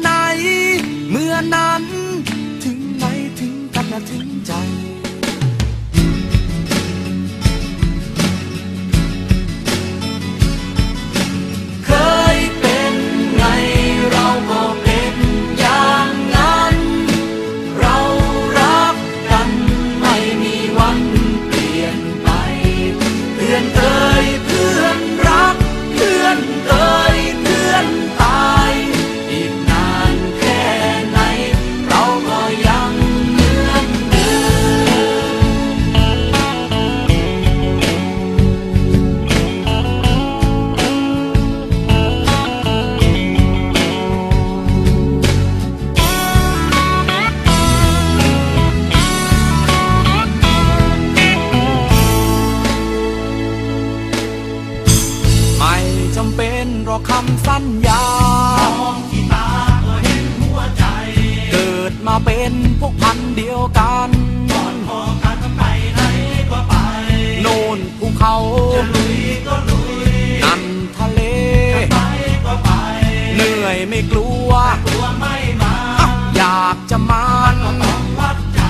ไหน เมื่อนั้น ราะคำสัญญา มองที่ตาก็เห็นหัวใจ เกิดมาเป็นพวกพันเดียวกันก่อนพอกันไปไหนก็ไป โน่นภูเขาจะลุยก็ลุย นั่นทะเลไปก็ไป เหนื่อยไม่กลัว กลัวไม่มา อยากจะมาก็ต้องวัดใจ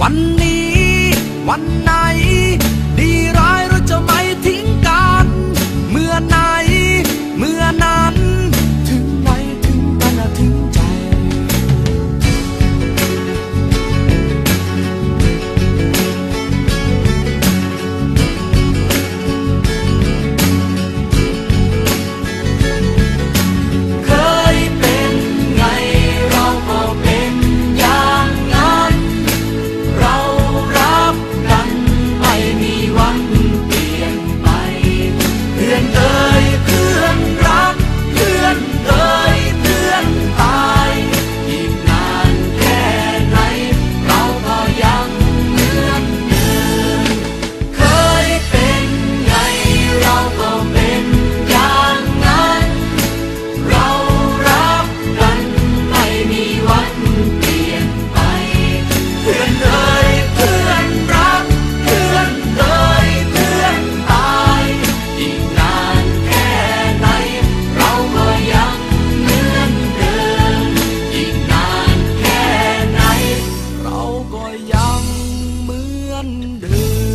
วันนี้วันไหน ดีร้ายเราจะมา ก็ยังเหมือนเดิม